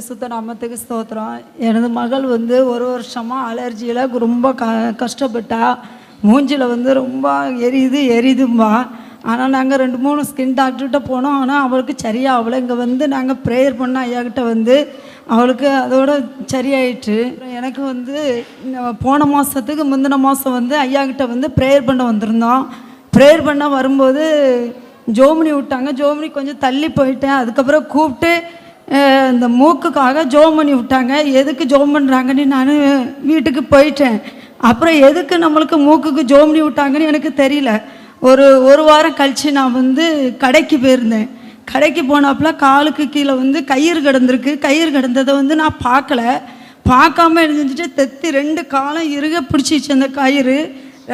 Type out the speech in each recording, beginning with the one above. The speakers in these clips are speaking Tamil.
பரிசுத்த நாமத்துக்கு ஸ்தோத்திரம். எனது மகள் வந்து ஒரு வருஷமாக அலர்ஜியில் ரொம்ப க கஷ்டப்பட்டா. மூஞ்சில் வந்து ரொம்ப எரியுது எரியுதும்பா ஆனால் நாங்கள் ரெண்டு மூணு ஸ்கின் டாக்டர்கிட்ட போனோம். ஆனால் அவளுக்கு சரியாகல. இங்கே வந்து நாங்கள் ப்ரேயர் பண்ண ஐயாக்கிட்ட வந்து அவளுக்கு அதோட சரியாயிட்டு எனக்கு வந்து போன மாதத்துக்கு முந்தின மாதம் வந்து ஐயாக்கிட்ட வந்து ப்ரேயர் பண்ண வந்திருந்தோம். ப்ரேயர் பண்ண வரும்போது ஜோமினி விட்டாங்க. ஜோமினி கொஞ்சம் தள்ளி போயிட்டேன். அதுக்கப்புறம் கூப்பிட்டு இந்த மூக்குக்காக ஜோம் பண்ணி விட்டாங்க. எதுக்கு ஜோம் பண்ணுறாங்கன்னு நான் வீட்டுக்கு போயிட்டேன். அப்புறம் எதுக்கு நம்மளுக்கு மூக்குக்கு ஜோம் பண்ணி விட்டாங்கன்னு எனக்கு தெரியல. ஒரு ஒரு வாரம் கழித்து நான் வந்து கடைக்கு போயிருந்தேன். கடைக்கு போனாப்புல காலுக்கு கீழே வந்து கயிறு கிடந்திருக்கு. கயிறு கிடந்ததை வந்து நான் பார்க்கல. பார்க்காம இருந்துட்டு தெத்தி ரெண்டு காலம் இறுக பிடிச்சிச்சு அந்த கயிறு.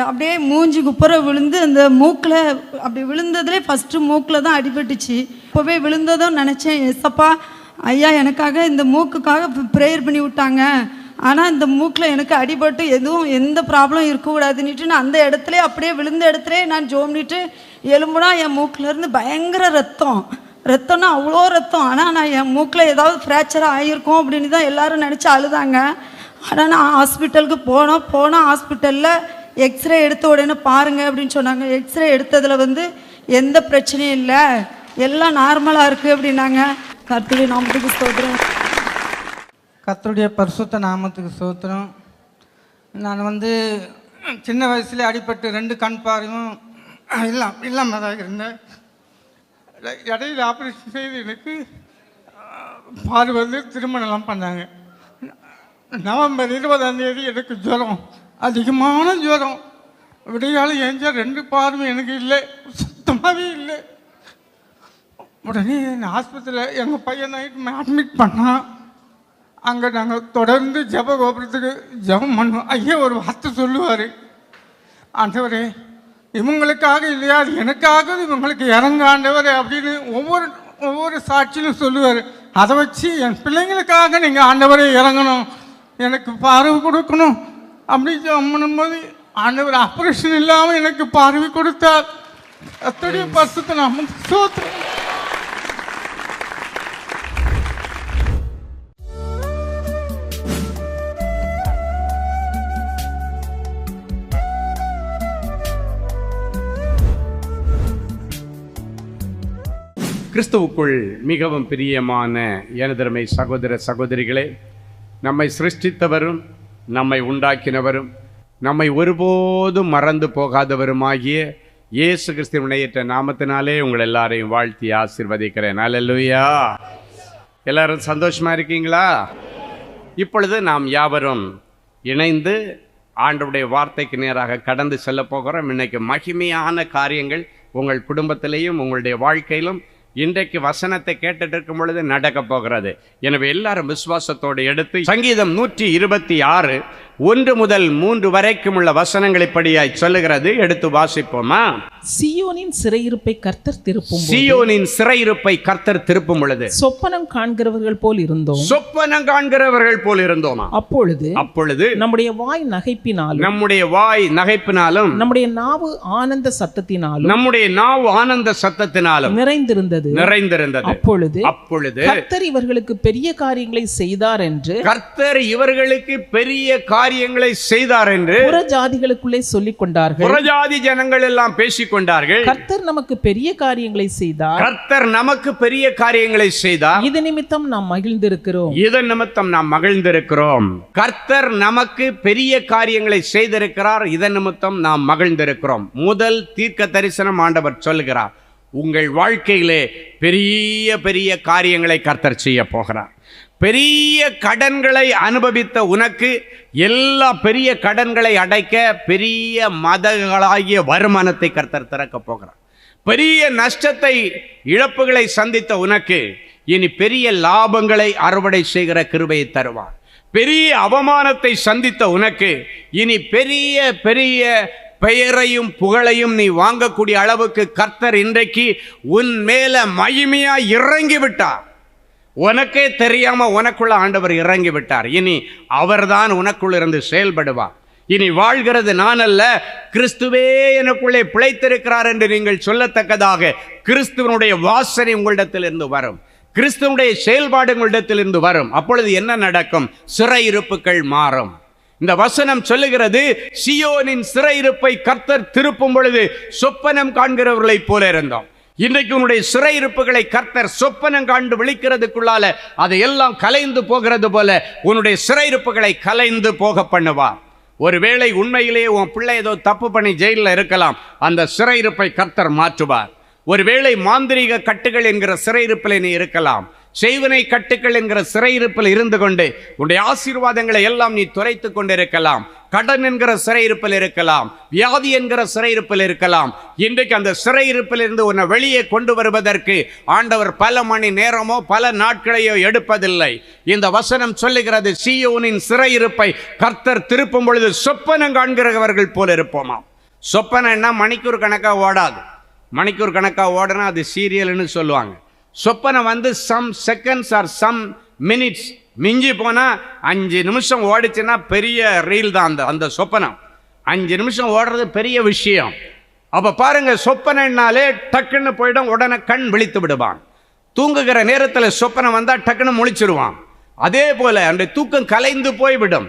அப்படியே மூஞ்சி குப்புற விழுந்து அந்த மூக்கில் அப்படி விழுந்ததுலே ஃபஸ்ட்டு மூக்கில் தான் அடிபட்டுச்சு. இப்போவே விழுந்ததும் நினச்சேன் எசப்பா ஐயா எனக்காக இந்த மூக்குக்காக ப்ரேயர் பண்ணி விட்டாங்க. ஆனால் இந்த மூக்கில் எனக்கு அடிபட்டு எதுவும் எந்த ப்ராப்ளம் இருக்கக்கூடாதுன்னுட்டு நான் அந்த இடத்துல அப்படியே விழுந்த இடத்துல நான் ஜோம்னிட்டு எலும்புனா என் மூக்கிலேருந்து பயங்கர ரத்தம். ரத்தம்னா அவ்வளோ ரத்தம். ஆனால் நான் என் மூக்கில் ஏதாவது ஃப்ராக்சர் ஆகியிருக்கும் அப்படின்னு தான் எல்லாரும் நினச்சி அழுதாங்க. ஆனால் நான் ஹாஸ்பிட்டலுக்கு போனோம். போனால் ஹாஸ்பிட்டலில் எக்ஸ்ரே எடுத்த உடனே பாருங்கள் அப்படின்னு சொன்னாங்க. எக்ஸ்ரே எடுத்ததில் வந்து எந்த பிரச்சனையும் இல்லை. எல்லாம் நார்மலாக இருக்குது அப்படின்னாங்க. கர்த்தருடைய நாமத்துக்கு ஸ்தோத்திரம். கர்த்தருடைய பரிசுத்த நாமத்துக்கு ஸ்தோத்திரம். நான் வந்து சின்ன வயசுல அடிபட்டு ரெண்டு கண் பார்வையும் இல்லாம் இல்லாமல் தான் இருந்தேன். இடையில ஆப்ரேஷன் செய்து எனக்கு பார்வை வந்து திருமணம்லாம் பண்ணாங்க. நவம்பர் இருபதாம் தேதி எனக்கு ஜுரம் அதிகமான ஜுரம். விடியால ஏஞ்சா ரெண்டு பார்வை எனக்கு இல்லை சுத்தமாகவே இல்லை. உடனே என்னை ஆஸ்பத்திரியில் எங்கள் பையன் அட்மிட் பண்ணான் அங்கே நாங்கள் தொடர்ந்து ஜப கோபுரத்துக்கு ஜெபம் பண்ணுவோம் ஐயா ஒரு வார்த்தை சொல்லுவார். ஆண்டவரே இவங்களுக்காக இல்லையா? அது எனக்காக இவங்களுக்கு இறங்காண்டவர் அப்படின்னு ஒவ்வொரு ஒவ்வொரு சாட்சியிலும் சொல்லுவார். அதை வச்சு என் பிள்ளைங்களுக்காக நீங்கள் ஆண்டவரை இறங்கணும். எனக்கு பார்வை கொடுக்கணும் அப்படி ஜெபம் பண்ணும்போது ஆண்டவர் ஆப்ரேஷன் இல்லாமல் எனக்கு பார்வை கொடுத்தார். அத்தோடைய பரிசுத்த நான் சோத்துறேன் கிறிஸ்துவுக்குள் மிகவும் பிரியமான எனதருமை சகோதர சகோதரிகளே நம்மை சிருஷ்டித்தவரும் நம்மை உண்டாக்கினவரும் நம்மை ஒருபோதும் மறந்து போகாதவருமாகிய இயேசு கிறிஸ்துவனையற்ற நாமத்தினாலே உங்கள் எல்லாரையும் வாழ்த்தி ஆசிர்வதிக்கிறேன். அல்லையா எல்லாரும் சந்தோஷமாக இருக்கீங்களா? இப்பொழுது நாம் யாவரும் இணைந்து ஆண்டவருடைய வார்த்தைக்கு நேராக கடந்து செல்ல போகிறோம். இன்றைக்கு மகிமையான காரியங்கள் உங்கள் குடும்பத்திலையும் உங்களுடைய வாழ்க்கையிலும் இன்றைக்கு வசனத்தை கேட்டுட்டு இருக்கும் பொழுது நடக்க போகிறது. எனவே எல்லாரும் விசுவாசத்தோடு எடுத்து சங்கீதம் நூற்றி இருபத்தி ஆறு ஒன்று முதல் மூன்று வரைக்கும் உள்ள வசனங்களிப்படியாய் சொல்லுகிறது. எடுத்து வாசிப்போமா? சியோனின் சிறையிருப்பை கர்த்தர் திருப்பும் சியோனின் சிறையிருப்பை கர்த்தர் திருப்பும் பொழுது. சொப்பனம் காண்கிறவர்கள் போல் இருந்தோம். சொப்பனம் காண்கிறவர்கள் போல் இருந்தோமா? அப்பொழுது அப்பொழுது நம்முடைய வாய் நகைப்பினாலும் நம்முடைய வாய் நகைப்பினாலும் நம்முடைய நாவு ஆனந்த சத்தத்தினாலும் நம்முடைய நாவு ஆனந்த சத்தத்தினாலும் நிறைந்திருந்தது. நிறைந்திருந்தது. அப்பொழுது அப்பொழுது கர்த்தர் இவர்களுக்கு பெரிய காரியங்களை செய்தார் என்று கர்த்தர் இவர்களுக்கு பெரிய காரியங்களை செய்தார் என்று புற ஜாதிகளுக்குள்ளே சொல்லிக் கொண்டார்கள் புறஜாதி ஜனங்கள் எல்லாம் பேசிக் கொண்டார்கள் கர்த்தர் நமக்கு பெரிய காரியங்களை செய்தார். கர்த்தர் நமக்கு பெரிய காரியங்களை செய்தார். இது நிமித்தம் நாம் மகிழ்ந்திருக்கிறோம். இதன் நிமித்தம் நாம் மகிழ்ந்திருக்கிறோம். கர்த்தர் நமக்கு பெரிய காரியங்களை செய்திருக்கிறார். இதன் நிமித்தம் நாம் மகிழ்ந்திருக்கிறோம். முதல் தீர்க்க தரிசனம் ஆண்டவர் சொல்லுகிறார். உங்கள் வாழ்க்கையிலே பெரிய பெரிய காரியங்களை கர்த்தர் செய்ய போகிறார். பெரிய கடன்களை அனுபவித்த உனக்கு எல்லா பெரிய கடன்களை அடைக்க பெரிய மதங்களாகிய வருமானத்தை கர்த்தர் திறக்க போகிறார். பெரிய நஷ்டத்தை இழப்புகளை சந்தித்த உனக்கு இனி பெரிய லாபங்களை அறுவடை செய்கிற கிருபையை தருவார். பெரிய அவமானத்தை சந்தித்த உனக்கு இனி பெரிய பெரிய பெயரையும் புகழையும் நீ வாங்கக்கூடிய அளவுக்கு கர்த்தர் இன்றைக்கு உன் மேல மகிமையா இறங்கி விட்டார். உனக்கே தெரியாமல் உனக்குள்ள ஆண்டவர் இறங்கி விட்டார் இனி அவர்தான் உனக்குள்ள இருந்து செயல்படுவார். இனி வாழ்கிறது நான் அல்ல கிறிஸ்துவே எனக்குள்ளே பிழைத்திருக்கிறார் என்று நீங்கள் சொல்லத்தக்கதாக கிறிஸ்துவனுடைய வாசனை உங்களிடத்திலிருந்து வரும். கிறிஸ்துவனுடைய செயல்பாடு உங்களிடத்திலிருந்து வரும். அப்பொழுது என்ன நடக்கும்? சிறையிருப்புகள் மாறும். இந்த வசனம் சொல்லுகிறது சியோனின் சிறையிருப்பை கர்த்தர் திருப்பும் பொழுது சொப்பனம் காண்கிறவர்களைப் போல இருந்தோம். இன்றைக்கு உன்னுடைய சிறையிருப்புகளை கர்த்தர் சொப்பனம் காண்டு விழிக்கிறதுக்குள்ளால அதையெல்லாம் கலைந்து போகிறது போல உன்னுடைய சிறையிருப்புகளை கலைந்து போக பண்ணுவார். ஒருவேளை உண்மையிலேயே உன் பிள்ளை ஏதோ தப்பு பண்ணி ஜெயிலில் இருக்கலாம் அந்த சிறையிருப்பை கர்த்தர் மாற்றுவார். ஒருவேளை மாந்திரீக கட்டுகள் என்கிற சிறையிருப்பில் நீ இருக்கலாம் செய்வினை கட்டுக்கள் என்கிற சிறையிருப்பில் இருந்து கொண்டு உன்னுடைய ஆசீர்வாதங்களை எல்லாம் நீ துரைத்து கொண்டிருக்கலாம். கடன் என்கிற சிறையிருப்பில் இருக்கலாம். வியாதி என்கிற சிறையிருப்பில் இருக்கலாம். இன்றைக்கு அந்த சிறையிருப்பில் இருந்து உன்னை வெளியே கொண்டு வருவதற்கு ஆண்டவர் பல மணி நேரமோ பல நாட்களையோ எடுப்பதில்லை. இந்த வசனம் சொல்லுகிறது சீயோனின் சிறையிருப்பை கர்த்தர் திருப்பும் பொழுது சொப்பனம் காண்கிறவர்கள் போல இருப்போமா சொப்பனம்னா மணிக்கூர் கணக்காக ஓடாது. மணிக்கூர் கணக்காக ஓடனா அது சீரியல்னு சொல்லுவாங்க. சொப்பனம் வந்து some seconds or some minutes மிஞ்சி போனால் அஞ்சு நிமிஷம் ஓடிச்சுன்னா பெரிய ரீல் தான் அந்த அந்த சொப்பனம். அஞ்சு நிமிஷம் ஓடுறது பெரிய விஷயம். அப்போ பாருங்கள் சொப்பனைனாலே டக்குன்னு போயிடும் உடனே கண் விழித்து விடுவான். தூங்குகிற நேரத்தில் சொப்பனம் வந்தால் டக்குன்னு முழிச்சிருவான். அதே போல் அந்த தூக்கம் கலைந்து போய்விடும்.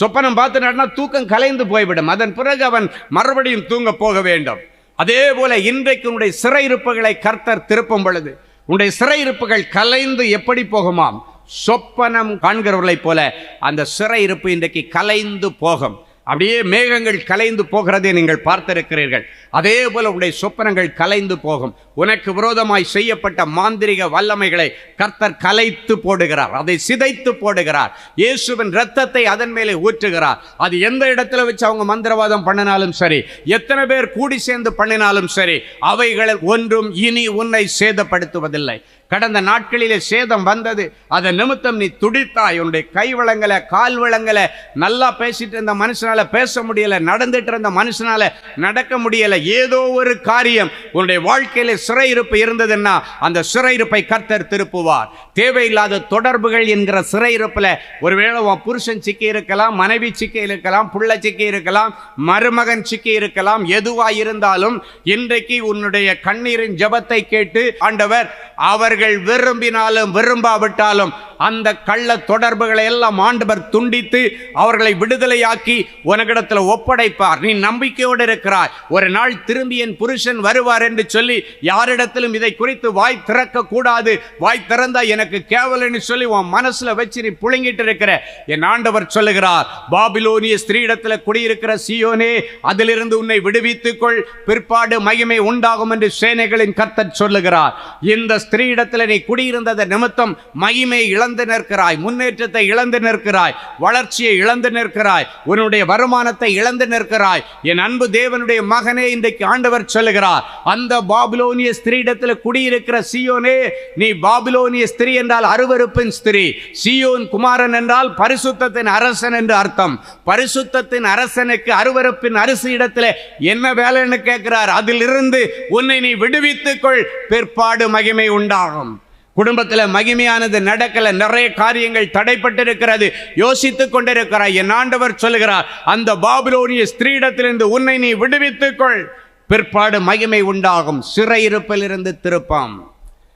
சொப்பனம் பார்த்துட்டான்னா தூக்கம் கலைந்து போய்விடும். அதன் பிறகு அவன் மறுபடியும் தூங்க போக வேண்டும். அதே போல இன்றைக்கு உன்னுடைய சிறையிருப்புகளை கர்த்தர் திருப்பும் பொழுது உன்னுடைய சிறையிருப்புகள் கலைந்து எப்படி போகுமாம்? சொப்பனம் காண்கிறவர்களைப் போல அந்த சிறையிருப்பு இன்றைக்கு கலைந்து போகும். அப்படியே மேகங்கள் கலைந்து போகிறதை நீங்கள் பார்த்திருக்கிறீர்கள். அதே போல உடைய சொப்பனங்கள் கலைந்து போகும். உனக்கு விரோதமாய் செய்யப்பட்ட மாந்திரிக வல்லமைகளை கர்த்தர் கலைத்து போடுகிறார். அதை சிதைத்து போடுகிறார். இயேசுவின் ரத்தத்தை அதன் மேலே ஊற்றுகிறார். அது எந்த இடத்துல வச்சு அவங்க மந்திரவாதம் பண்ணினாலும் சரி எத்தனை பேர் கூடி சேர்ந்து பண்ணினாலும் சரி அவைகள் ஒன்றும் இனி உன்னை சேதப்படுத்துவதில்லை. கடந்த நாட்களிலே சேதம் வந்தது. அதன் நிமித்தம் நீ துடித்தாய். உன்னுடைய கை வளங்களை கால் வளங்களை நல்லா பேசிட்டு இருந்த மனுஷனால பேச முடியல நடந்துட்டு இருந்த மனுஷனால நடக்க முடியல. ஏதோ ஒரு காரியம் உன்னுடைய வாழ்க்கையில் சிறையிருப்பு இருந்ததுன்னா அந்த சிறையிருப்பை கர்த்தர் திருப்புவார். தேவையில்லாத தொடர்புகள் என்கிற சிறையிருப்பில் ஒருவேளை உன் புருஷன் சிக்கி இருக்கலாம் மனைவி சிக்கி இருக்கலாம் புள்ள சிக்கி இருக்கலாம் மருமகன் சிக்கி இருக்கலாம் எதுவாக இருந்தாலும் இன்றைக்கு உன்னுடைய கண்ணீரின் ஜபத்தை கேட்டு ஆண்டவர் அவர்கள் விரும்பினாலும் விரும்பாவிட்டாலும் அந்த கள்ள தொடர்புகளை எல்லாம் ஆண்டவர் துண்டித்து அவர்களை விடுதலையாக்கி உனக்கிடத்தில் ஒப்படைப்பார். நீ நம்பிக்கையோடு இருக்கிறாய். ஒரு நாள் திரும்பி என் புருஷன் வருவார் என்று சொல்லி யாரிடத்திலும் இதை குறித்து வாய் திறக்க கூடாது வாய் திறந்தா எனக்கு கேவலன்னு சொல்லி உன் மனசுல வச்சு நீ புழுங்கிட்டு இருக்கிற. என் ஆண்டவர் சொல்லுகிறார் பாபிலோனிய ஸ்திரீடத்தில் குடியிருக்கிற சியோனே அதிலிருந்து உன்னை விடுவித்துக் கொள் பிற்பாடு மகிமை உண்டாகும் என்று சேனைகளின் கர்த்தர் சொல்லுகிறார். இந்த ஸ்திரீடத்தில் நீ குடியிருந்தத நிமித்தம் மகிமை இழந்து நிற்கிறாய் முன்னேற்றத்தை இழந்து நிற்கிறாய் வளர்ச்சியை இழந்து நிற்கிறாய் உன்னுடைய வருமானத்தை இழந்து நிற்கிறாய். என் அன்பு தேவனுடைய மகனே இன்றைக்கு ஆண்டவர் சொல்லுகிறார் அந்த பாபிலோனிய ஸ்திரீடத்தில் குடியிருக்கிற சியோனே நீ பாபிலோனிய ஸ்திரீ என்றால் அருவருப்பின் ஸ்திரீ. சியோன் குமாரன் என்றால் பரிசுத்தத்தின் அரசன் என்று அர்த்தம். பரிசுத்தத்தின் அரசனுக்கு அருவருப்பின் அரசு இடத்துல என்ன வேலைன்னு கேட்கிறார்? அதிலிருந்து உன்னை நீ விடுவித்துக்கொள் பிற்பாடு மகிமை உண்டாகும். குடும்பத்தில் மகிமையானது நடக்கல நிறைய காரியங்கள் தடைப்பட்டிருக்கிறது. யோசித்து கொண்டிருக்கிறாய் என் ஆண்டவர் சொல்லுகிறார் அந்த பாபிலோனிய ஸ்திரீடத்திலிருந்து உன்னை நீ விடுவித்துக்கொள். பிற்பாடு மகிமை உண்டாகும் சிறையிருப்பிலிருந்து திருப்பாம்.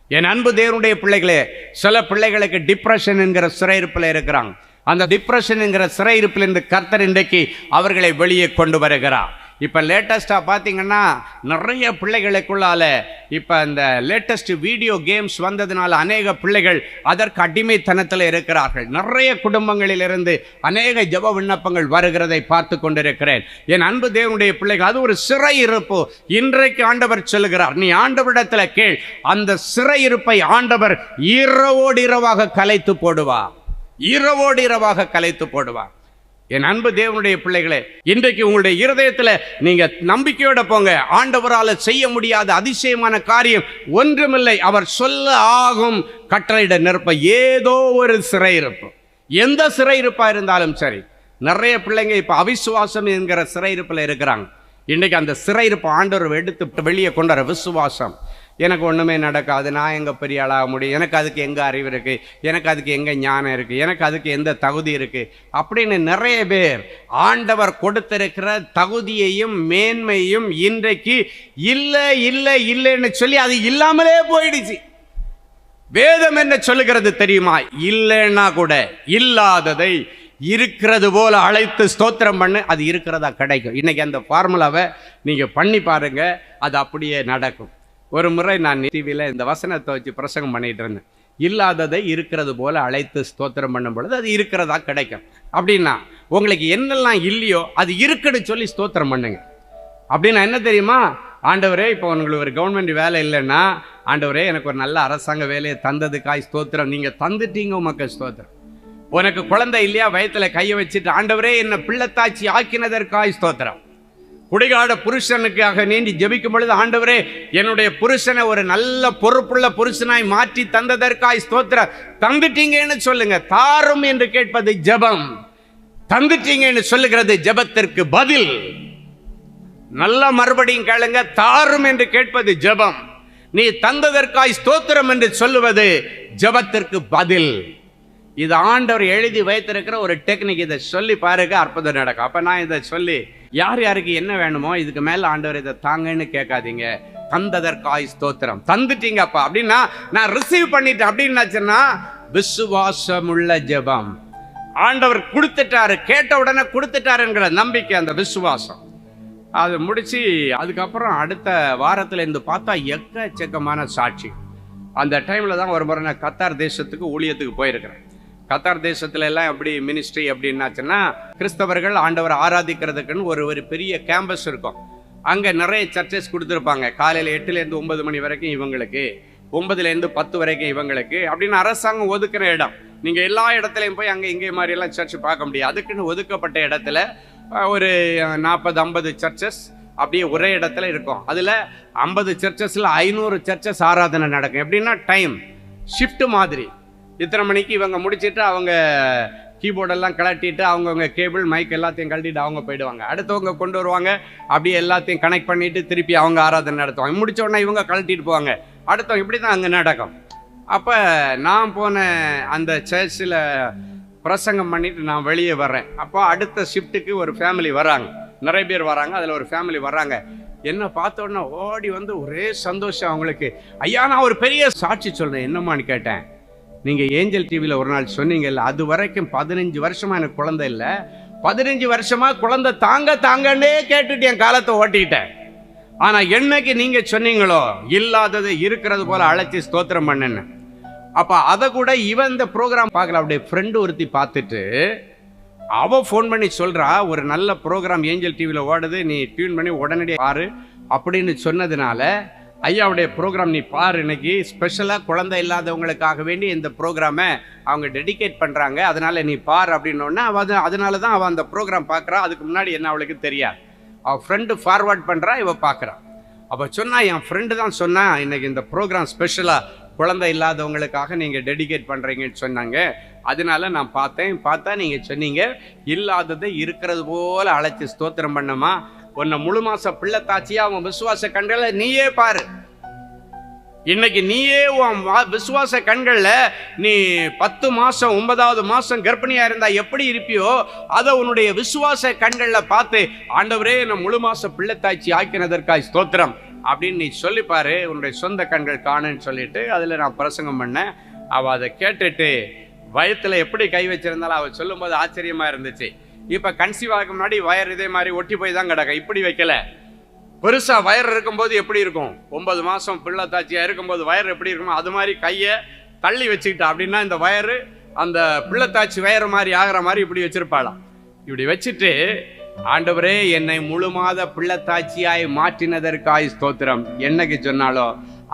என் அன்பு தேவனுடைய பிள்ளைகளே சில பிள்ளைகளுக்கு டிப்ரெஷன் என்கிற சிறையிருப்பில் இருக்கிறாங்க. அந்த டிப்ரெஷன் என்கிற சிறையிருப்பிலிருந்து கர்த்தர் இன்றைக்கு அவர்களை வெளியே கொண்டு வருகிறார். இப்போ லேட்டஸ்ட்டாக பார்த்தீங்கன்னா நிறைய பிள்ளைகளுக்குள்ளால இப்போ இந்த லேட்டஸ்ட் வீடியோ கேம்ஸ் வந்ததுனால அநேக பிள்ளைகள் அதற்கு அடிமைத்தனத்தில் இருக்கிறார்கள். நிறைய குடும்பங்களிலிருந்து அநேக ஜெப விண்ணப்பங்கள் வருகிறதை பார்த்து கொண்டிருக்கிறேன். என் அன்பு தேவனுடைய பிள்ளைகள் அது ஒரு சிறை இருப்பு. இன்றைக்கு ஆண்டவர் சொல்லுகிறார் நீ ஆண்டவரிடத்தில் கீழ் அந்த சிறை இருப்பை ஆண்டவர் இரவோடு இரவாக கலைத்து போடுவார். இரவோடு இரவாக கலைத்து போடுவார். என் அன்பு தேவனுடைய பிள்ளைகளே இன்றைக்கு உங்களுடைய இருதயத்தில் நீங்க நம்பிக்கையோட போங்க. ஆண்டவரால் செய்ய முடியாத அதிசயமான காரியம் ஒன்றுமில்லை. அவர் சொல்ல ஆகும் கட்டளையிட நிற்ப ஏதோ ஒரு சிறை சிறையிருப்பு எந்த சிறையிருப்பா இருந்தாலும் சரி நிறைய பிள்ளைங்க இப்போ அவிசுவாசம் என்கிற சிறையிருப்பில் இருக்கிறாங்க. இன்னைக்கு அந்த சிறை இருப்பு ஆண்டவர் எடுத்து வெளியே கொண்டார விசுவாசம். எனக்கு ஒன்றுமே நடக்காது நான் எங்கே பெரிய ஆளாக முடியும்? எனக்கு அதுக்கு எங்கே அறிவு இருக்குது எனக்கு அதுக்கு எங்கே ஞானம் இருக்குது எனக்கு அதுக்கு எந்த தகுதி இருக்குது அப்படின்னு நிறைய பேர் ஆண்டவர் கொடுத்திருக்கிற தகுதியையும் மேன்மையும் இன்றைக்கு இல்லை இல்லை இல்லைன்னு சொல்லி அது இல்லாமலே போயிடுச்சு. வேதம் என்ன சொல்லுகிறது தெரியுமா? இல்லைன்னா கூட இல்லாததை இருக்கிறது போல அழைத்து ஸ்தோத்திரம் பண்ணு அது இருக்கிறதா கிடைக்கும். இன்றைக்கி அந்த ஃபார்முலாவை நீங்கள் பண்ணி பாருங்க அது அப்படியே நடக்கும். ஒரு முறை நான் டிவியில் இந்த வசனத்தை வச்சு பிரசங்கம் பண்ணிட்டு இருந்தேன். இல்லாததை இருக்கிறது போல் அழைத்து ஸ்தோத்திரம் பண்ணும் பொழுது அது இருக்கிறதா கிடைக்கும். அப்படின்னா உங்களுக்கு என்னெல்லாம் இல்லையோ அது இருக்குன்னு சொல்லி ஸ்தோத்திரம் பண்ணுங்க. அப்படின்னா என்ன தெரியுமா? ஆண்டவரே இப்போ உங்களுக்கு ஒரு கவர்மெண்ட் வேலை இல்லைன்னா ஆண்டவரே எனக்கு ஒரு நல்ல அரசாங்க வேலையை தந்ததுக்காய் ஸ்தோத்திரம். நீங்கள் தந்துட்டீங்க உமக்கு ஸ்தோத்திரம். உனக்கு குழந்தை இல்லையா? வயத்தில் கையை வச்சுட்டு ஆண்டவரே என்னை பிள்ளைத்தாச்சி ஆக்கினதற்காய் ஸ்தோத்திரம். குடிகாட புருஷனுக்காக நீண்டி ஜெபிக்கும் பொழுது ஆண்டவரே என்னுடைய புருஷனை ஒரு நல்ல பொறுப்புள்ள புருஷனாய் மாற்றி தந்ததற்காய் ஸ்தோத்திரம். தந்துட்டீங்கன்னு சொல்லுங்க. தாரும் என்று கேட்பது ஜெபம். தந்துட்டீங்கன்னு சொல்லுகிறது ஜெபத்திற்கு பதில். நல்ல மறுபடியும் கேளுங்க. தாரும் என்று கேட்பது ஜெபம். நீ தந்ததற்காய் ஸ்தோத்திரம் என்று சொல்லுவது ஜெபத்திற்கு பதில். இது ஆண்டவர் எழுதி வைத்திருக்கிற ஒரு டெக்னிக். இதை சொல்லி பாருங்க அற்புதம் நடக்கும். அப்போ நான் இதை சொல்லி யார் யாருக்கு என்ன வேணுமோ இதுக்கு மேலே ஆண்டவர் இதை தாங்கன்னு கேட்காதீங்க. தந்ததற்காய் ஸ்தோத்திரம். தந்துட்டீங்கப்பா. அப்படின்னா நான் ரிசீவ் பண்ணிட்டேன். அப்படின்னாச்சுன்னா விசுவாசமுள்ள ஜெபம். ஆண்டவர் கொடுத்துட்டாரு கேட்ட உடனே கொடுத்துட்டாருங்கிற நம்பிக்கை அந்த விசுவாசம். அது முடிச்சு அதுக்கப்புறம் அடுத்த வாரத்தில் இருந்து பார்த்தா எக்கச்சக்கமான சாட்சி. அந்த டைமில் தான் ஒரு முறை நான் கத்தார் தேசத்துக்கு ஊழியத்துக்கு போயிருக்கிறேன். கத்தார் தேசத்துல எல்லாம் எப்படி மினிஸ்ட்ரி அப்படின்னாச்சுன்னா கிறிஸ்தவர்கள் ஆண்டவர் ஆராதிக்கிறதுக்குன்னு ஒரு ஒரு பெரிய கேம்பஸ் இருக்கும். அங்கே நிறைய சர்ச்சஸ் கொடுத்துருப்பாங்க. காலையில் எட்டுலேருந்து ஒன்பது மணி வரைக்கும் இவங்களுக்கு ஒன்பதுலேருந்து பத்து வரைக்கும் இவங்களுக்கு அப்படின்னு அரசாங்கம் ஒதுக்குற இடம். நீங்கள் எல்லா இடத்துலையும் போய் அங்கே இங்கே மாதிரியெல்லாம் சர்ச் பார்க்க முடியாது அதுக்குன்னு ஒதுக்கப்பட்ட இடத்துல ஒரு நாற்பது ஐம்பது சர்ச்சஸ் அப்படியே ஒரே இடத்துல இருக்கும். அதில் ஐம்பது சர்ச்சஸில் ஐநூறு சர்ச்சஸ் ஆராதனை நடக்கும். எப்படின்னா டைம் ஷிஃப்ட் மாதிரி. இத்தனை மணிக்கு இவங்க முடிச்சிட்டு அவங்க கீபோர்டெல்லாம் கலட்டிட்டு அவங்கவுங்க கேபிள் மைக் எல்லாத்தையும் கழட்டிட்டு அவங்க போயிடுவாங்க. அடுத்தவங்க கொண்டு வருவாங்க. அப்படியே எல்லாத்தையும் கனெக்ட் பண்ணிட்டு திருப்பி அவங்க ஆராதனை நடத்துவாங்க. முடிச்ச உடனே இவங்க கழட்டிட்டு போவாங்க. அடுத்தவங்க இப்படி தான் அங்கே நடக்கும். அப்போ நான் போன அந்த சர்ச்சில் பிரசங்கம் பண்ணிட்டு நான் வெளியே வர்றேன். அப்போ அடுத்த ஷிஃப்ட்டுக்கு ஒரு ஃபேமிலி வராங்க நிறைய பேர் வராங்க. அதில் ஒரு ஃபேமிலி வராங்க என்னை பார்த்த உடனே ஓடி வந்து ஒரே சந்தோஷம் அவங்களுக்கு. ஐயா நான் ஒரு பெரிய சாட்சி சொல்கிறேன் என்னம்மான்னு கேட்டேன். நீங்கள் ஏஞ்சல் டிவியில் ஒரு நாள் சொன்னீங்கல்ல அது வரைக்கும் பதினஞ்சு வருஷமாக எனக்கு குழந்தை இல்லை. பதினஞ்சு வருஷமாக குழந்தை தாங்க தாங்கன்னே கேட்டுட்டு என் காலத்தை ஓட்டிக்கிட்டேன் ஆனால் என்னைக்கு நீங்கள் சொன்னீங்களோ இல்லாதது இருக்கிறது போல் அழைச்சி ஸ்தோத்திரம் பண்ணுன்னு. அப்போ அதை கூட இவன் இந்த ப்ரோக்ராம் பார்க்கல அப்படியே ஃப்ரெண்டு ஒருத்தி பார்த்துட்டு அவள் ஃபோன் பண்ணி சொல்கிறா ஒரு நல்ல ப்ரோக்ராம் ஏஞ்சல் டிவியில் ஓடுது நீ டியூன் பண்ணி உடனடியாக பாரு அப்படின்னு சொன்னதுனால ஐயாவுடைய ப்ரோக்ராம் நீ பாரு இன்னைக்கு. ஸ்பெஷலாக குழந்தை இல்லாதவங்களுக்காக வேண்டி இந்த ப்ரோக்ராமை அவங்க டெடிகேட் பண்ணுறாங்க அதனால் நீ பார் அப்படின்னோடனே அவள் அது அதனால தான் அவள் அந்த ப்ரோக்ராம் பார்க்குறா அதுக்கு முன்னாடி என்ன அவளுக்கு தெரியாது. அவள் ஃப்ரெண்டு ஃபார்வர்ட் பண்ணுறா இவ பார்க்குறான் அவள் சொன்னால் என் ஃப்ரெண்டு தான் சொன்னால் இன்றைக்கி இந்த ப்ரோக்ராம் ஸ்பெஷலாக குழந்தை இல்லாதவங்களுக்காக நீங்கள் டெடிகேட் பண்ணுறீங்கன்னு சொன்னாங்க. அதனால நான் பார்த்தேன். பார்த்தா நீங்கள் சொன்னீங்க இல்லாததை இருக்கிறது போல் அழைச்சி ஸ்தோத்திரம் பண்ணமா? உன்னை முழு மாச பிள்ளைத்தாச்சியா அவன் விசுவாச கண்களை நீயே பாரு. இன்னைக்கு நீயே உன் வா- விசுவாச கண்கள்ல நீ பத்து மாசம் ஒன்பதாவது மாசம் கர்ப்பிணியா இருந்தா எப்படி இருப்பியோ அதை உன்னுடைய விசுவாச கண்கள்ல பார்த்து ஆண்டவரே நான் முழு மாச பிள்ளைத்தாய்ச்சி ஆக்கினதற்காய் ஸ்தோத்திரம். அப்படின்னு நீ சொல்லிப்பாரு உன்னுடைய சொந்த கண்கள் காணுன்னு சொல்லிட்டு அதுல நான் பிரசங்கம் பண்ணேன். அவ அதை கேட்டுட்டு வயத்தில் எப்படி கை வச்சிருந்தாலும் அவ சொல்லும்போது ஆச்சரியமா இருந்துச்சு. இப்ப கன்சீவ் ஆக முன்னாடி வயர் இதே மாதிரி ஒட்டி போய் தான் கிடக்க. இப்படி வைக்கல. பெருசா வயர் இருக்கும்போது எப்படி இருக்கும்? ஒன்பது மாசம் பிள்ளை தாச்சியாக இருக்கும்போது வயர் எப்படி இருக்குமோ அது மாதிரி கையை தள்ளி வச்சுக்கிட்டா அப்படின்னா இந்த வயரு அந்த பிள்ளைத்தாச்சி வயர் மாதிரி ஆகிற மாதிரி இப்படி வச்சிருப்பாளாம். இப்படி வச்சுட்டு ஆண்டவரே என்னை முழு மாத பிள்ளைத்தாச்சியாய் மாற்றினதற்காய் ஸ்தோத்திரம். என்னைக்கு சொன்னாலோ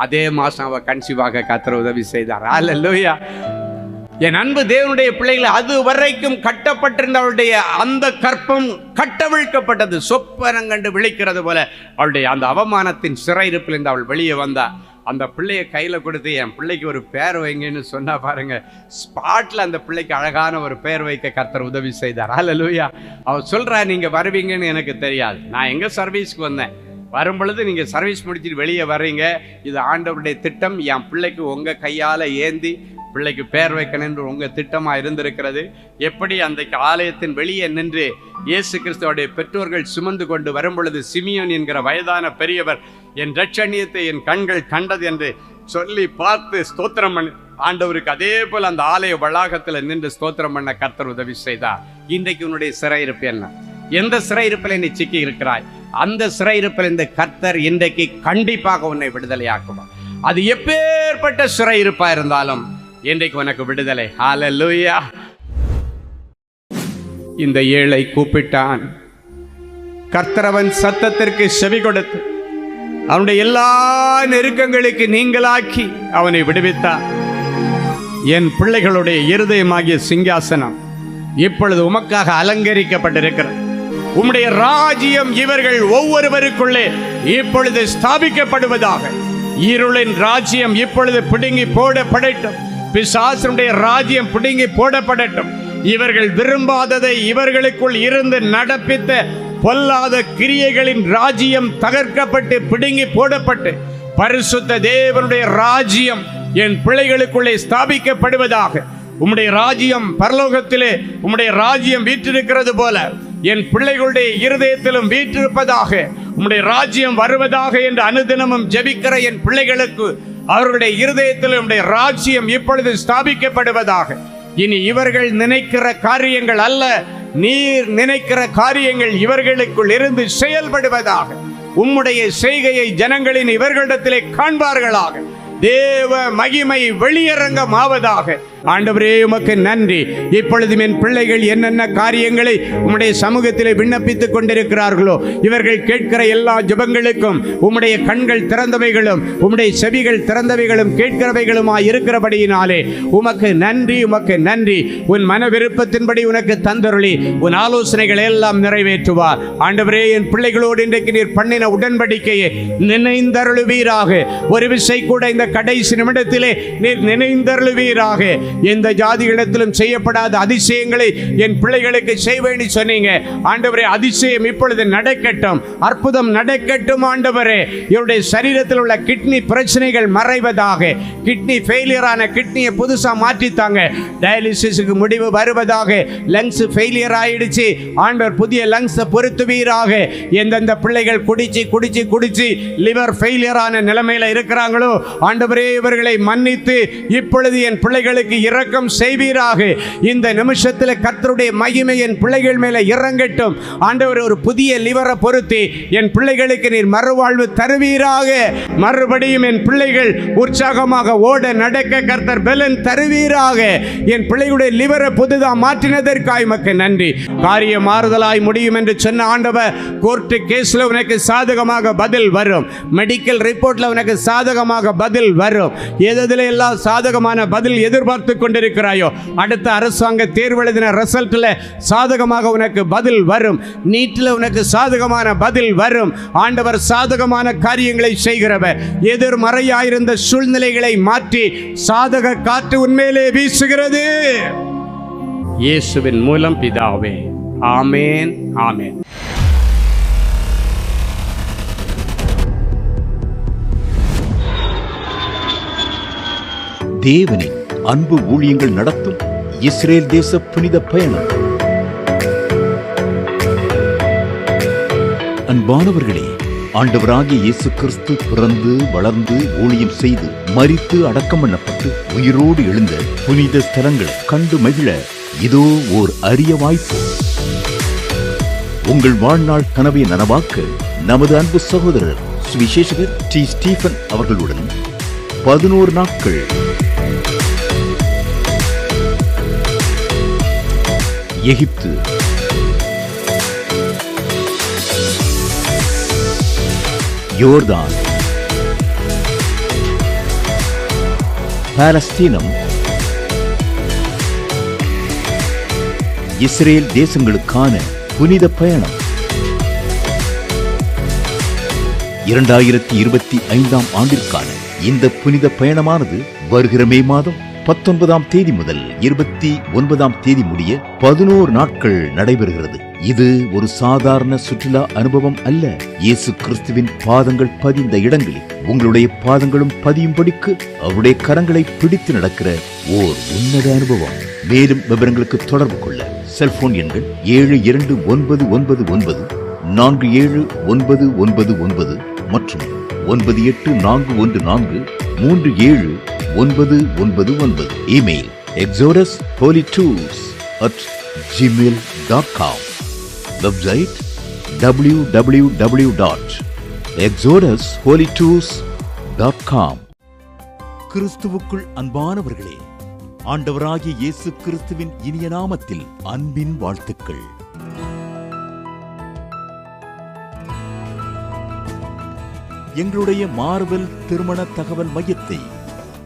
அதே மாசம் அவ கன்சீவாக கத்திர உதவி செய்தார். அல்ல அல்லேலூயா என் அன்பு தேவனுடைய பிள்ளைகளை அது வரைக்கும் கட்டப்பட்டிருந்த அவளுடைய அந்த கற்பம் கட்டவிழ்க்கப்பட்டது. சொப்பனம் கண்டு விழிக்கிறது போல அவளுடைய அந்த அவமானத்தின் சிறையிருப்பிலிருந்து அவள் வெளியே வந்தா. அந்த பிள்ளைய கையில் கொடுத்து என் பிள்ளைக்கு ஒரு பேர் வைங்கன்னு சொன்னால் பாருங்க. ஸ்பாட்டில் அந்த பிள்ளைக்கு அழகான ஒரு பேர் வைக்க கர்த்தர் உதவி செய்தார். அல்லேலூயா அவர் சொல்கிறா நீங்கள் வருவீங்கன்னு எனக்கு தெரியாது. நான் எங்கே சர்வீஸ்க்கு வந்தேன். வரும் பொழுது சர்வீஸ் முடிச்சுட்டு வெளியே வர்றீங்க. இது ஆண்டவருடைய திட்டம். என் பிள்ளைக்கு உங்கள் கையால் ஏந்தி பிள்ளைக்கு பேர் வைக்கணும் என்று உங்கள் திட்டமாக இருந்திருக்கிறது. எப்படி அந்த ஆலயத்தின் வெளியே நின்று இயேசு கிறிஸ்துவோடைய பெற்றோர்கள் சுமந்து கொண்டு வரும் பொழுது சிமியோன் என்கிற வயதான பெரியவர் என் ரட்சணியத்தை என் கண்கள் கண்டது என்று சொல்லி பார்த்து ஸ்தோத்திரம் பண்ணி ஆண்டவருக்கு அதே போல் அந்த ஆலய வளாகத்தில் நின்று ஸ்தோத்திரம் பண்ண கர்த்தர் உதவி செய்தார். இன்றைக்கு உன்னுடைய சிறையிருப்பு என்ன? எந்த சிறையிருப்பில் நீ சிக்கி இருக்கிறாய்? அந்த சிறையிருப்பில் இந்த கர்த்தர் இன்றைக்கு கண்டிப்பாக உன்னை விடுதலையாக்குவார். அது எப்பேற்பட்ட சிறையிருப்பா இருந்தாலும் இன்றைக்கு உனக்கு விடுதலை. ஹாலலூயா இந்த ஏழை கூப்பிட்டான். கர்த்தரவன் சத்தத்திற்கு செவி கொடுத்து அவனுடைய எல்லா நெருக்கங்களுக்கு நீங்களாக்கி அவனை விடுவித்தார் என் பிள்ளைகளுடைய இருதயமாகிய சிங்காசனம் இப்பொழுது உமக்காக அலங்கரிக்கப்பட்டிருக்கிறது. உம்முடைய ராஜ்யம் இவர்கள் ஒவ்வொருவருக்குள்ளே இப்பொழுது ஸ்தாபிக்கப்படுவதாக. இருளின் ராஜ்யம் இப்பொழுது பிடுங்கி போடப்படட்டும் பிசாசனுடைய ராஜ்யம் பிடுங்கி போடப்படட்டும். இவர்கள் விரும்பாததை இவர்களுக்குள் இருந்து நடப்பித்த பொல்லாத கிரியைகளின் ராஜ்யம் தகர்க்கப்பட்டு பிடுங்கி போடப்பட்டு பரிசுத்த தேவனுடைய ராஜ்யம் என் பிள்ளைகளுக்குள்ளே ஸ்தாபிக்கப்படுவதாக. உம்முடைய ராஜ்யம் பரலோகத்திலே உம்முடைய ராஜ்யம் வீற்றிருக்கிறது போல என் பிள்ளைகளுடைய இருதயத்திலும் வீற்றிருப்பதாக உம்முடைய ராஜ்யம் வருவதாக என்று அனுதினமும் ஜெபிக்கிற என் பிள்ளைகளுக்கு அவர்களுடைய இருதயத்தில் நம்முடைய ராஜ்யம் இப்பொழுது ஸ்தாபிக்கப்படுவதாக. இனி இவர்கள் நினைக்கிற காரியங்கள் அல்ல நீர் நினைக்கிற காரியங்கள் இவர்களுக்குள் இருந்து செயல்படுவதாக. உம்முடைய செய்கையை ஜனங்களின் இவர்களிடத்திலே காண்பார்களாக. தேவ மகிமை வெளியரங்கம் ஆவதாக ஆண்டவரே உமக்கு நன்றி. இப்பொழுதும் என் பிள்ளைகள் என்னென்ன காரியங்களை உம்முடைய சமூகத்தில் விண்ணப்பித்துக் கொண்டிருக்கிறார்களோ இவர்கள் கேட்கிற எல்லா ஜபங்களுக்கும் உம்முடைய கண்கள் திறந்தவைகளும் உம்முடைய செவிகள் திறந்தவைகளும் கேட்கிறவைகளுமாய் இருக்கிறபடியினாலே உமக்கு நன்றி உமக்கு நன்றி. உன் மன விருப்பத்தின்படி உனக்கு தந்தருளி உன் ஆலோசனைகளை எல்லாம் நிறைவேற்றுவார் ஆண்டவரே என் பிள்ளைகளோடு இன்றைக்கு நீர் பண்ணின உடன்படிக்கையை நினைந்தருளுவீராக. ஒரு விசை கூட இந்த கடைசி நிமிடத்திலே நீர் நினைந்தருளுவீராக. எந்த ஜாதிகளிடத்திலும் செய்யப்படாத அதிசயங்களை என் பிள்ளைகளுக்கு செய்வேன்னு சொன்னீங்க. ஆண்டவரே அதிசயம் இப்பொழுது நடக்கட்டும். அற்புதம் நடக்கட்டும் ஆண்டவரே. இவருடைய சரீரத்தில் உள்ள கிட்னி பிரச்சனைகள் மறைவதாக கிட்னி ஃபெயிலியரான கிட்னியை புதுசாக மாற்றித்தாங்க. டயாலிசிஸுக்கு முடிவு வருவதாக லங்ஸ் ஃபெயிலியர் ஆயிடுச்சு. ஆண்டவர் புதிய லங்ஸை பொருத்துவீராக. எந்தெந்த பிள்ளைகள் குடிச்சு குடிச்சு குடிச்சு லிவர் ஃபெயிலியரான நிலைமையில் இருக்கிறாங்களோ ஆண்டவரே இவர்களை மன்னித்து இப்பொழுது என் பிள்ளைகளுக்கு இரக்கம் செய்வீராக. இந்த நிமிஷத்தில் கர்த்தருடைய மகிமை என் பிள்ளைகள் மேலே இறங்கட்டும். ஆண்டவர் ஒரு புதிய லிவரை பொருத்தி என் பிள்ளைகளுக்கு நீர் மறுவாழ்வு தருவீராக. மறுபடியும் என் பிள்ளைகள் உற்சாகமாக ஓட நடக்க கர்த்தர் பலன் தருவீராக. என் பிள்ளைகளுடைய லிவரை புதுதாக மாற்றினதற்காய் மக்கு நன்றி. காரிய மாறுதலாய் முடியும் என்று சொன்ன ஆண்டவர் கோர்ட்டு கேஸில் உனக்கு சாதகமாக பதில் வரும். மெடிக்கல் ரிப்போர்ட்டில் உனக்கு சாதகமாக பதில் வரும். எதில் எல்லாம் சாதகமான பதில் எதிர்பார்த்து கொண்டிருக்கிறாயோ? அடுத்த அரசாங்க தேர்வு எழுதின சாதகமாக உனக்கு பதில் வரும். நீட்டில் உனக்கு சாதகமான பதில் வரும். ஆண்டவர் சாதகமான காரியங்களை செய்கிறவர். எதிர்மறையாயிருந்த சூழ்நிலைகளை மாற்றி சாதக காற்று உண்மையிலே வீசுகிறது. இயேசுவின் மூலம் பிதாவே. ஆமேன் ஆமேன். அன்பு ஊழியங்கள் நடத்தும் இஸ்ரேல் தேச புனித பயணம். அன்பானவர்களே ஆண்டவராகிய இயேசு கிறிஸ்து பிறந்து வளர்ந்து ஊழியம் செய்து மரித்து அடக்கம் பண்ணப்பட்டு உயிரோடு எழுந்த புனித ஸ்தலங்கள் கண்டு மகிழ இதோ ஓர் அரிய வாய்ப்பு. உங்கள் வாழ்நாள் கனவை நனவாக்க நமது அன்பு சகோதரர் சுவிசேஷகர் டி. ஸ்டீபன் அவர்களுடன் பதினோரு நாட்கள் எகிப்து. யோர்தான். பாலஸ்தீனம். இஸ்ரேல் தேசங்களுக்கான புனித பயணம். இரண்டாயிரத்தி இருபத்தி ஐந்தாம் ஆண்டிற்கான இந்த புனித பயணமானது வருகிற மே மாதம் பத்தொன்பதாம் தேதி முதல் இருபத்தி ஒன்பதாம் தேதி முடிய பதினோரு நாட்கள் நடைபெறுகிறது. இது ஒரு சாதாரண சுற்றுலா அனுபவம் அல்ல. இயேசு கிறிஸ்துவின் பாதங்கள் பதிந்த இடங்களில் உங்களுடைய பாதங்களும் பதியும்படிக்கு அவருடைய கரங்களை பிடித்து நடக்கிற ஓர் உன்னத அனுபவம். மேலும் விவரங்களுக்கு தொடர்பு கொள்ள செல்போன் எண்கள் ஏழு இரண்டு ஒன்பது ஒன்பது ஒன்பது நான்கு ஏழு ஒன்பது ஒன்பது ஒன்பது மற்றும் ஒன்பது எட்டு நான்கு ஒன்று நான்கு மூன்று ஏழு ஒன்பது ஒன்பது ஒன்பது. Email Exorus holy tools at Gmail dot com website W W W dot Exorus holy tools dot com கிறிஸ்துவுக்குள் அன்பானவர்களே ஆண்டவராகிய இயேசு கிறிஸ்துவின் இனிய நாமத்தில் அன்பின் வாழ்த்துக்கள். எங்களுடைய மார்வெல் திருமண தகவல் மையத்தை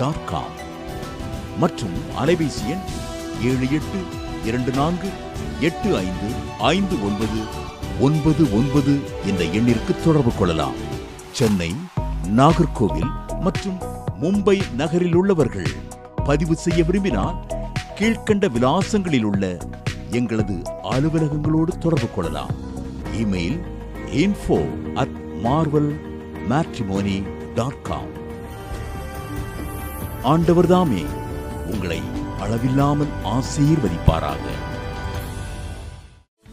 dot com மற்றும் அலைபேசி எண் ஏழு எட்டு இரண்டு நான்கு எட்டு ஐந்து ஐந்து ஒன்பது ஒன்பது ஒன்பது என்ற எண்ணிற்கு தொடர்பு கொள்ளலாம். சென்னை நாகர்கோவில் மற்றும் மும்பை நகரில் உள்ளவர்கள் பதிவு செய்ய விரும்பினால் கீழ்க்கண்ட விலாசங்களில் உள்ள எங்களது அலுவலகங்களோடு தொடர்பு கொள்ளலாம். Email info at Marvel matrimony dot com ஆண்டவர்தாமே உங்களை அளவில்லாமல் ஆசீர்வதிப்பாராக.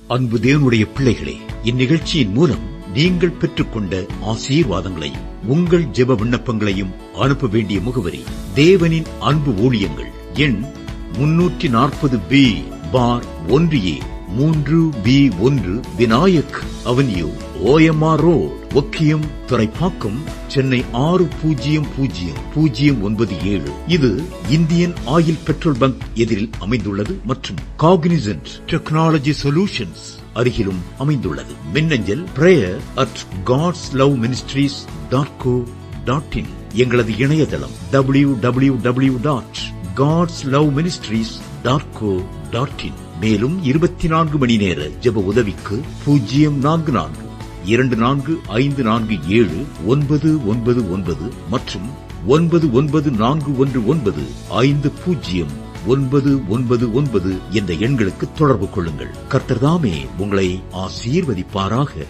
அன்பு தேவனுடைய பிள்ளைகளே இந்நிகழ்ச்சியின் மூலம் நீங்கள் பெற்றுக்கொண்ட ஆசீர்வாதங்களையும் உங்கள் ஜெப விண்ணப்பங்களையும் அனுப்ப வேண்டிய முகவரி தேவனின் அன்பு ஊழியங்கள் எண் முன்னூற்றி நாற்பது பி பார் ஒன்று ஏ. மூன்று பி ஒன்று Vinayak avenue OMR road Okkiyam Thoraipakkam Chennai ஆறு பூஜ்ஜியம் பூஜ்ஜியம் பூஜ்ஜியம் ஒன்பது ஏழு. இது இந்தியன் ஆயில் பெட்ரோல் பங்க் எதிரில் அமைந்துள்ளது மற்றும் காக்னிசன்ட் டெக்னாலஜி சொல்யூஷன்ஸ் அருகிலும் அமைந்துள்ளது. மின்னஞ்சல் prayer at God's love ministries dot co dot in எங்களது இணையதளம் W W W dot God's love ministries dot co dot in மேலும் இருபத்தி நான்கு மணி நேர ஜெப உதவிக்கு பூஜ்ஜியம் நான்கு நான்கு இரண்டு நான்கு ஐந்து நான்கு ஏழு ஒன்பது ஒன்பது ஒன்பது மற்றும் ஒன்பது ஒன்பது நான்கு ஒன்று ஒன்பது ஐந்து பூஜ்ஜியம் ஒன்பது ஒன்பது ஒன்பது என்ற எண்களுக்கு தொடர்பு கொள்ளுங்கள். கர்த்தர்தாமே உங்களை ஆசீர்வதிப்பாராக.